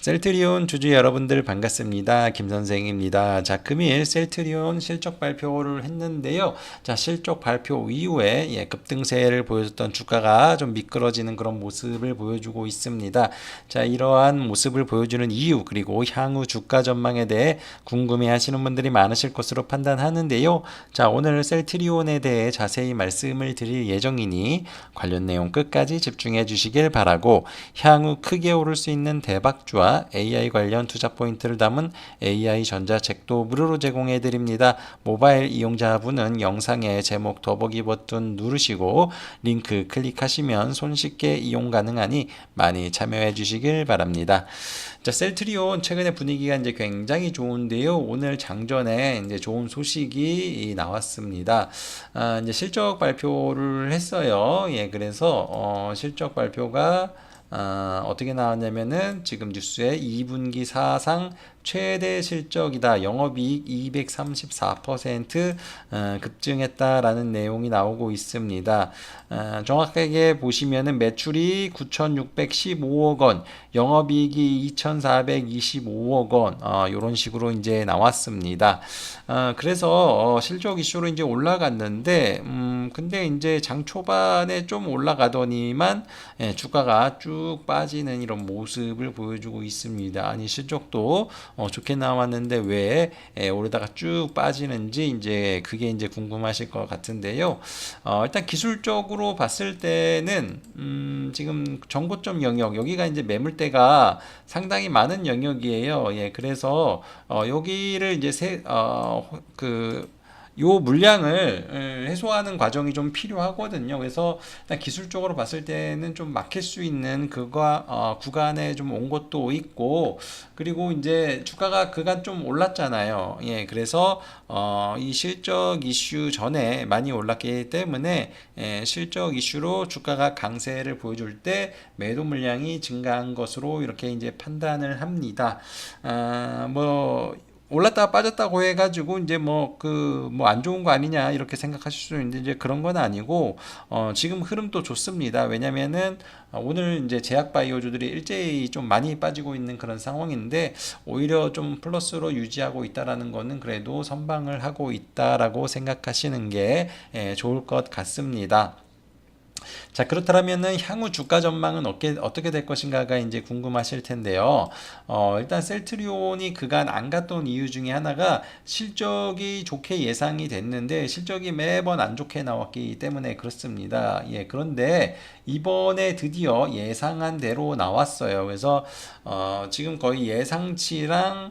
셀트리온 주주 여러분들 반갑습니다. 김 선생입니다. 자, 금일 셀트리온 실적 발표를 했는데요. 자, 실적 발표 이후에 예, 급등세를 보여줬던 주가가 좀 미끄러지는 그런 모습을 보여주고 있습니다. 자, 이러한 모습을 보여주는 이유 그리고 향후 주가 전망에 대해 궁금해 하시는 분들이 많으실 것으로 판단하는데요. 자, 오늘 셀트리온에 대해 자세히 말씀을 드릴 예정이니 관련 내용 끝까지 집중해 주시길 바라고 향후 크게 오를 수 있는 대박주와 AI 관련 투자 포인트를 담은 AI 전자책도 무료로 제공해 드립니다. 모바일 이용자분은 영상의 제목 더보기 버튼 누르시고 링크 클릭하시면 손쉽게 이용 가능하니 많이 참여해 주시길 바랍니다. 자, 셀트리온 최근에 분위기가 이제 굉장히 좋은데요. 오늘 장전에 이제 좋은 소식이 나왔습니다. 아, 이제 실적 발표를 했어요. 예, 그래서 어, 실적 발표가 어, 어떻게 나왔냐면은 지금 뉴스에 2분기 사상 최대 실적이다. 영업이익 234% 어, 급증했다라는 내용이 나오고 있습니다. 어, 정확하게 보시면은 매출이 9,615억 원, 영업이익이 2,425억 원, 어, 이런 식으로 이제 나왔습니다. 어, 그래서 어, 실적 이슈로 이제 올라갔는데, 음, 근데 이제 장 초반에 좀 올라가더니만 예, 주가가 쭉 빠지는 이런 모습을 보여주고 있습니다. 아니 실적도 어, 좋게 나왔는데 왜 에, 오르다가 쭉 빠지는지 이제 그게 이제 궁금하실 것 같은데요. 어, 일단 기술적으로 봤을 때는 음, 지금 정고점 영역 여기가 이제 매물대가 상당히 많은 영역이에요. 예, 그래서 어, 여기를 이제 세, 어, 그 요 물량을 해소하는 과정이 좀 필요하거든요. 그래서 기술적으로 봤을 때는 좀 막힐 수 있는 그가 어, 구간에 좀 온 것도 있고 그리고 이제 주가가 그간 좀 올랐잖아요. 예, 그래서 어, 이 실적 이슈 전에 많이 올랐기 때문에 예, 실적 이슈로 주가가 강세를 보여줄 때 매도 물량이 증가한 것으로 이렇게 이제 판단을 합니다. 아, 뭐 올랐다가 빠졌다고 해가지고 이제 뭐 그 뭐 안 좋은 거 아니냐 이렇게 생각하실 수 있는데 이제 그런 건 아니고 어 지금 흐름도 좋습니다. 왜냐면은 어, 오늘 이제 제약 바이오주들이 일제히 좀 많이 빠지고 있는 그런 상황인데 오히려 좀 플러스로 유지하고 있다라는 거는 그래도 선방을 하고 있다라고 생각하시는 게 예, 좋을 것 같습니다. 자, 그렇다면은 향후 주가 전망은 어떻게, 어떻게 될 것인가가 이제 궁금하실 텐데요. 어, 일단 셀트리온이 그간 안 갔던 이유 중에 하나가 실적이 좋게 예상이 됐는데 실적이 매번 안 좋게 나왔기 때문에 그렇습니다. 예, 그런데 이번에 드디어 예상한 대로 나왔어요. 그래서 어, 지금 거의 예상치랑 어,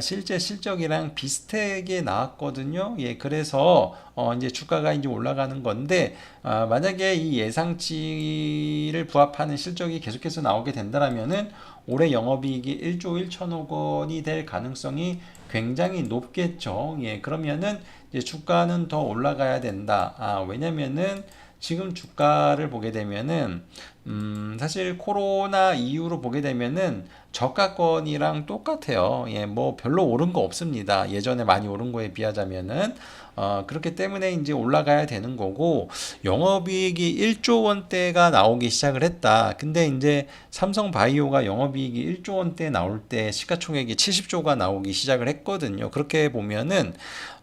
실제 실적이랑 비슷하게 나왔거든요. 예, 그래서 어, 이제 주가가 이제 올라가는 건데 어, 만약에 이 예상치를 부합하는 실적이 계속해서 나오게 된다면은 올해 영업이익이 1조 1천억 원이 될 가능성이 굉장히 높겠죠. 예, 그러면은 이제 주가는 더 올라가야 된다. 아, 왜냐면은 지금 주가를 보게 되면은 음, 사실 코로나 이후로 보게 되면은 저가권이랑 똑같아요. 예, 뭐 별로 오른 거 없습니다. 예전에 많이 오른 거에 비하자면은 어, 그렇기 때문에 이제 올라가야 되는 거고 영업이익이 1조 원대가 나오기 시작을 했다. 근데 이제 삼성 바이오가 영업이익이 1조 원대 나올 때 시가총액이 70조가 나오기 시작을 했거든요. 그렇게 보면은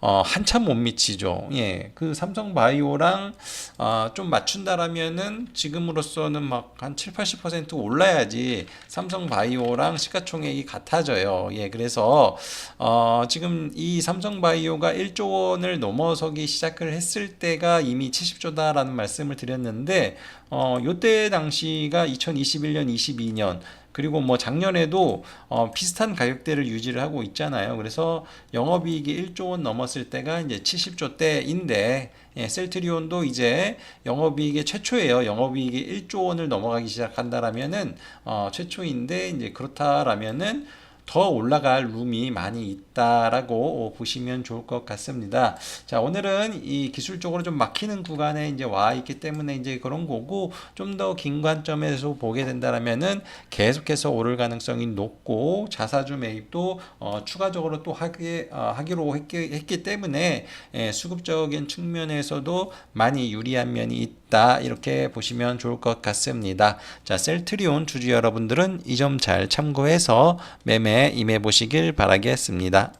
어, 한참 못 미치죠. 예, 그 삼성 바이오랑 어, 좀 맞춘다라면은 지금으로서는 막 한 7, 80% 올라야지 삼성 바이오랑 시가총액이 같아져요. 예, 그래서 어, 지금 이 삼성 바이오가 1조 원을 넘어서기 시작을 했을 때가 이미 70조다라는 말씀을 드렸는데 어, 요때 당시가 2021년, 22년 그리고 뭐 작년에도 어, 비슷한 가격대를 유지를 하고 있잖아요. 그래서 영업이익이 1조 원 넘었을 때가 이제 70조 대인데 예, 셀트리온도 이제 영업이익의 최초예요. 영업이익이 1조 원을 넘어가기 시작한다라면은 어, 최초인데 이제 그렇다라면은 더 올라갈 룸이 많이 있다라고 보시면 좋을 것 같습니다. 자, 오늘은 이 기술적으로 좀 막히는 구간에 이제 와 있기 때문에 이제 그런 거고 좀 더 긴 관점에서 보게 된다라면은 계속해서 오를 가능성이 높고 자사주 매입도 어, 추가적으로 또 하기, 어, 하기로 했기, 했기 때문에 예, 수급적인 측면에서도 많이 유리한 면이 있다 이렇게 보시면 좋을 것 같습니다. 자, 셀트리온 주주 여러분들은 이 점 잘 참고해서 매매 임해 보시길 바라겠습니다.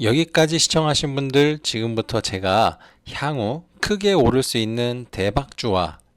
여기까지 시청하신 분들 지금부터 제가 향후 크게 오를 수 있는 대박주와